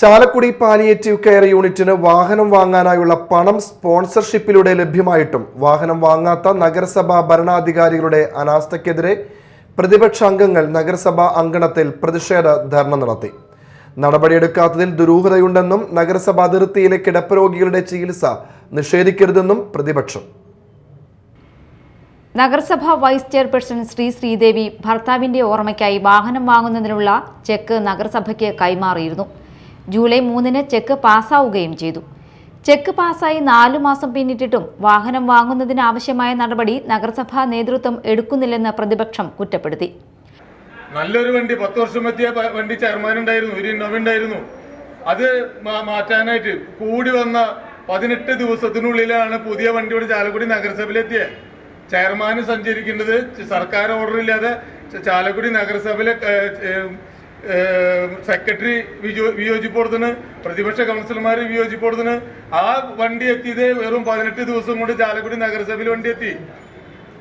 Chalakudy palliative care യൂണിറ്റിന് വാഹനം വാങ്ങാനായുള്ള പണം സ്പോൺസർഷിപ്പിലൂടെ ലഭ്യമായിട്ടും വാഹനം വാങ്ങാത്ത നഗരസഭാ ഭരണാധികാരികളുടെ അനാസ്ഥയ്ക്കെതിരെ പ്രതിപക്ഷ അംഗങ്ങൾ നഗരസഭാ അങ്കണത്തിൽ പ്രതിഷേധ ധർണ നടത്തി. നടപടിയെടുക്കാത്തതിൽ ദുരൂഹതയുണ്ടെന്നും നഗരസഭാ അതിർത്തിയിലെ കിടപ്പ് ചികിത്സ നിഷേധിക്കരുതെന്നും പ്രതിപക്ഷം. നഗരസഭാ വൈസ് ചെയർപേഴ്സൺ ശ്രീ ശ്രീദേവി ഭർത്താവിന്റെ ഓർമ്മയ്ക്കായി വാഹനം വാങ്ങുന്നതിനുള്ള ചെക്ക് നഗരസഭയ്ക്ക് കൈമാറിയിരുന്നു. ജൂലൈ മൂന്നിന് ചെക്ക് പാസ്സാവുകയും ചെയ്തു. ചെക്ക് പാസ്സായി നാലു മാസം പിന്നിട്ടിട്ടും വാഹനം വാങ്ങുന്നതിനാവശ്യമായ നടപടി നഗരസഭാ നേതൃത്വം എടുക്കുന്നില്ലെന്ന് പ്രതിപക്ഷം കുറ്റപ്പെടുത്തി. നല്ലൊരു വണ്ടി പത്ത് വർഷം എത്തിയ വണ്ടി ചെയർമാൻ ഉണ്ടായിരുന്നു ഒരു ഇന്നോവ ഉണ്ടായിരുന്നു. അത് മാറ്റാനായിട്ട് കൂടി വന്ന പതിനെട്ട് ദിവസത്തിനുള്ളിലാണ് പുതിയ വണ്ടിയുടെ ചാലക്കുടി നഗരസഭയിലെത്തിയത് ചെയർമാൻ സഞ്ചരിക്കേണ്ടത് സർക്കാർ ഓർഡർ ഇല്ലാതെ ചാലക്കുടി നഗരസഭയിലെ സെക്രട്ടറി വിജോ- വിയോജിപ്പ് കൊടുത്തിന് പ്രതിപക്ഷ കൗൺസിലർമാർ വിയോജിപ്പോടത്തിന് ആ വണ്ടി എത്തിയത് വെറും പതിനെട്ട് ദിവസം കൊണ്ട് ചാലക്കുടി നഗരസഭയിൽ വണ്ടി എത്തി.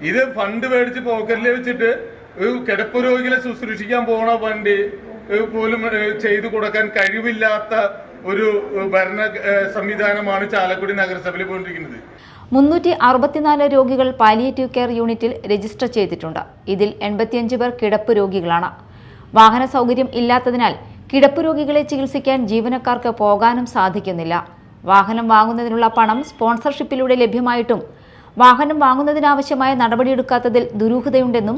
ഇത് ഫണ്ട് മേടിച്ച് പോക്കറ്റിൽ വെച്ചിട്ട് ഒരു കിടപ്പ് രോഗികളെ ശുശ്രൂഷിക്കാൻ പോണ വണ്ടി പോലും ചെയ്തു കൊടുക്കാൻ കഴിവില്ലാത്ത ഒരു ഭരണ സംവിധാനമാണ് ചാലക്കുടി നഗരസഭയിൽ പോയിരിക്കുന്നത് മുന്നൂറ്റി അറുപത്തിനാല് രോഗികൾ പാലിയേറ്റീവ് കെയർ യൂണിറ്റിൽ രജിസ്റ്റർ ചെയ്തിട്ടുണ്ട്. ഇതിൽ എൺപത്തിയഞ്ച് പേർ കിടപ്പ് രോഗികളാണ്. വാഹന സൗകര്യം ഇല്ലാത്തതിനാൽ കിടപ്പ് രോഗികളെ ചികിത്സിക്കാൻ ജീവനക്കാർക്ക് പോകാനും സാധിക്കുന്നില്ല. വാഹനം വാങ്ങുന്നതിനുള്ള പണം സ്പോൺസർഷിപ്പിലൂടെ ലഭ്യമായിട്ടും വാഹനം വാങ്ങുന്നതിനാവശ്യമായ നടപടിയെടുക്കാത്തതിൽ ദുരൂഹതയുണ്ടെന്നും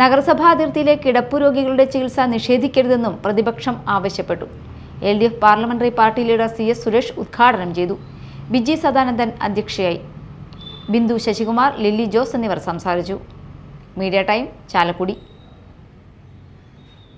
നഗരസഭാ അതിർത്തിയിലെ കിടപ്പു രോഗികളുടെ ചികിത്സ നിഷേധിക്കരുതെന്നും പ്രതിപക്ഷം ആവശ്യപ്പെട്ടു. L D F parliamentary party leader C S Suresh ഉദ്ഘാടനം ചെയ്തു. ബിജി സദാനന്ദൻ അധ്യക്ഷയായി. ബിന്ദു ശശികുമാർ ലില്ലി ജോസ് എന്നിവർ സംസാരിച്ചു. Media time Chalakudy.